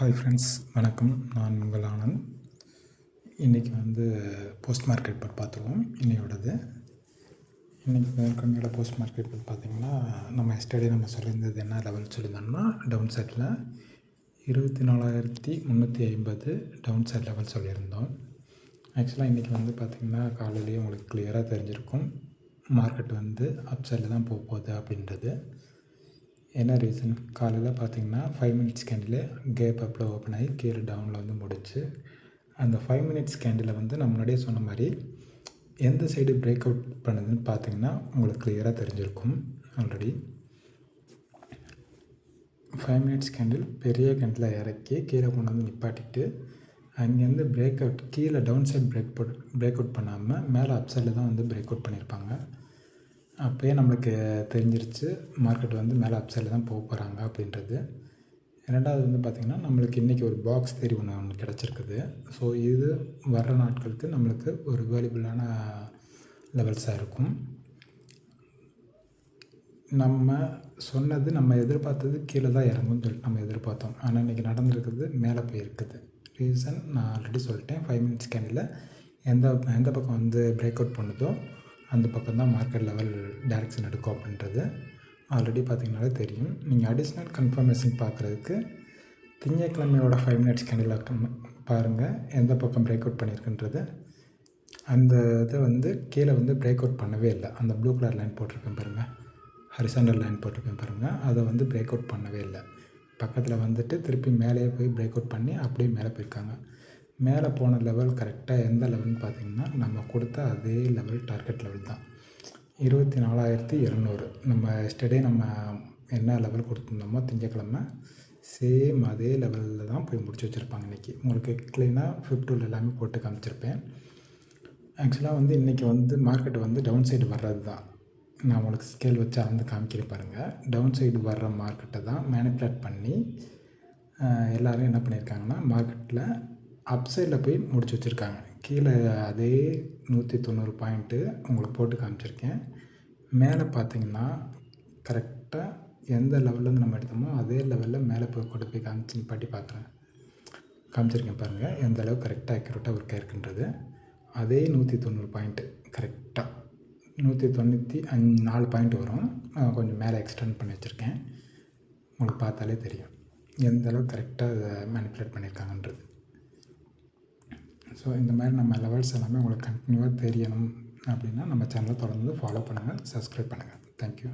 Hi friends வணக்கம். நான் உங்கள் ஆனந்த். இன்றைக்கி வந்து போஸ்ட் மார்க்கெட் பட் பார்த்துருவோம். இன்னையோடது. இன்றைக்கி மேற்கொண்ட போஸ்ட் மார்க்கெட் பட் பார்த்திங்கன்னா நம்ம எஸ்டர்டே நம்ம சொல்லியிருந்தது என்ன? லெவல் சொல்லியிருந்தோம்னா டவுன் சைடில் இருபத்தி நாலாயிரத்தி முந்நூற்றி ஐம்பது டவுன் சைட் லெவல் சொல்லியிருந்தோம் ஆக்சுவலாக இன்றைக்கி வந்து பார்த்திங்கன்னா காலையிலேயே உங்களுக்கு கிளியராக தெரிஞ்சிருக்கும். மார்க்கெட் வந்து அப் சைடில் தான் போக போகுது அப்படின்றது. என்ன ரீசன் காலையில் பார்த்தீங்கன்னா ஃபைவ் மினிட்ஸ் கேண்டில் கேப் அப்பில் ஓப்பன் ஆகி கீழே டவுனில் வந்து முடிச்சு அந்த ஃபைவ் மினிட்ஸ் கேண்டில் வந்து நான் முன்னாடியே சொன்ன மாதிரி எந்த சைடு பிரேக் அவுட் பண்ணுதுன்னு பார்த்தீங்கன்னா உங்களுக்கு கிளியராக தெரிஞ்சிருக்கும் ஆல்ரெடி ஃபைவ் மினிட்ஸ் கேண்டில் பெரிய கேண்டில் இறக்கி கீழே கொண்டு வந்து நிப்பாட்டிட்டு அங்கேருந்து பிரேக் அவுட் கீழே டவுன் சைட் பிரேக் போட் பிரேக் அவுட் பண்ணாமல் மேலே அப் சைடில் தான் வந்து பிரேக் அவுட் பண்ணியிருப்பாங்க. அப்போயே நம்மளுக்கு தெரிஞ்சிருச்சு மார்க்கெட் வந்து மேலே அப் சைடில் தான் போக போகிறாங்க அப்படின்றது. ரெண்டாவது வந்து பார்த்திங்கன்னா நம்மளுக்கு இன்றைக்கி ஒரு பாக்ஸ் தேரி ஒன்று ஒன்று கிடச்சிருக்குது. ஸோ இது வர்ற நாட்களுக்கு நம்மளுக்கு ஒரு வேல்யூபிளான லெவல்ஸாக இருக்கும். நம்ம சொன்னது நம்ம எதிர்பார்த்தது கீழே தான் இறங்கும்னு சொல்லிட்டு நம்ம எதிர்பார்த்தோம். ஆனால் இன்றைக்கி நடந்திருக்கிறது மேலே போயிருக்குது. ரீசன் நான் ஆல்ரெடி சொல்லிட்டேன் ஃபைவ் மினிட்ஸ் கேண்டில் எந்த எந்த பக்கம் வந்து பிரேக் அவுட் பண்ணுதோ அந்த பக்கம் தான் மார்க்கெட் லெவல் டேரெக்ஷன் எடுக்கும் அப்படின்றது ஆல்ரெடி பார்த்தீங்கனாலே தெரியும். நீங்கள் அடிஷ்னல் கன்ஃபர்மேஷன் பார்க்குறதுக்கு திங்கக்கிழமையோட ஃபைவ் மினிட்ஸ் கேண்டில் பாருங்கள் எந்த பக்கம் பிரேக் அவுட் பண்ணியிருக்குன்றது அந்த இதை வந்து கீழே வந்து பிரேக் அவுட் பண்ணவே இல்லை. அந்த ப்ளூ கலர் லைன் போட்டிருக்கேன் பாருங்கள் ஹரிசாண்டல் லைன் போட்டிருக்கேன் பாருங்கள் அதை வந்து பிரேக் அவுட் பண்ணவே இல்லை. பக்கத்தில் வந்துட்டு திருப்பி மேலேயே போய் பிரேக் அவுட் பண்ணி அப்படியே மேலே போயிருக்காங்க. மேலே போன லெவல் கரெக்டாக எந்த லெவல்னு பார்த்தீங்கன்னா நம்ம கொடுத்த அதே லெவல் டார்கெட் லெவல் தான். இருபத்தி நாலாயிரத்தி இரநூறு. நம்ம எஸ்டர்டே நம்ம என்ன லெவல் கொடுத்துருந்தோமோ திங்கக்கிழமை சேம் அதே லெவலில் தான் போய் முடிச்சு வச்சுருப்பாங்க இன்றைக்கி உங்களுக்கு க்ளீனாக ஃபிஃப்டூல் எல்லாமே போட்டு காமிச்சிருப்பேன். ஆக்சுவலாக வந்து இன்றைக்கி வந்து மார்க்கெட் வந்து டவுன் சைடு வர்றது தான். நான் உங்களுக்கு ஸ்கேல் வச்சு அளந்து காமிக்கிறேன் பாருங்கள் டவுன் சைடு வர்ற மார்க்கெட்டை தான் மேனிப்புலேட் பண்ணி எல்லோரும் என்ன பண்ணியிருக்காங்கன்னா மார்க்கெட்டில் அப் சைடில் போய் முடிச்சு வச்சுருக்காங்க. கீழே அதே நூற்றி தொண்ணூறு பாயிண்ட்டு உங்களுக்கு போட்டு காமிச்சிருக்கேன். மேலே பார்த்தீங்கன்னா கரெக்டாக எந்த லெவல்லேருந்து நம்ம எடுத்தோமோ அதே லெவலில் மேலே போய் கொண்டு போய் காமிச்சு பாட்டி பார்க்குறேன். காமிச்சிருக்கேன் பாருங்கள் எந்த அளவு கரெக்டாக அக்யூரேட்டாக ஒர்க் ஆயிருக்குன்றது. அதே நூற்றி தொண்ணூறு பாயிண்ட்டு கரெக்டாக நூற்றி தொண்ணூற்றி அஞ்சு நாலு பாயிண்ட் வரும். நான் கொஞ்சம் மேலே எக்ஸ்டெண்ட் பண்ணி வச்சுருக்கேன். உங்களுக்கு பார்த்தாலே தெரியும். எந்த அளவுக்கு கரெக்டாக அதை மேனிப்புலேட் பண்ணியிருக்காங்கன்றது. ஸோ இந்த மாதிரி நம்ம லெவல்ஸ் எல்லாமே உங்களுக்கு கண்டினியூவாக தெரியணும் அப்படின்னா நம்ம சேனலை தொடர்ந்து ஃபாலோ பண்ணுங்கள் சப்ஸ்கிரைப் பண்ணுங்கள் தேங்க்யூ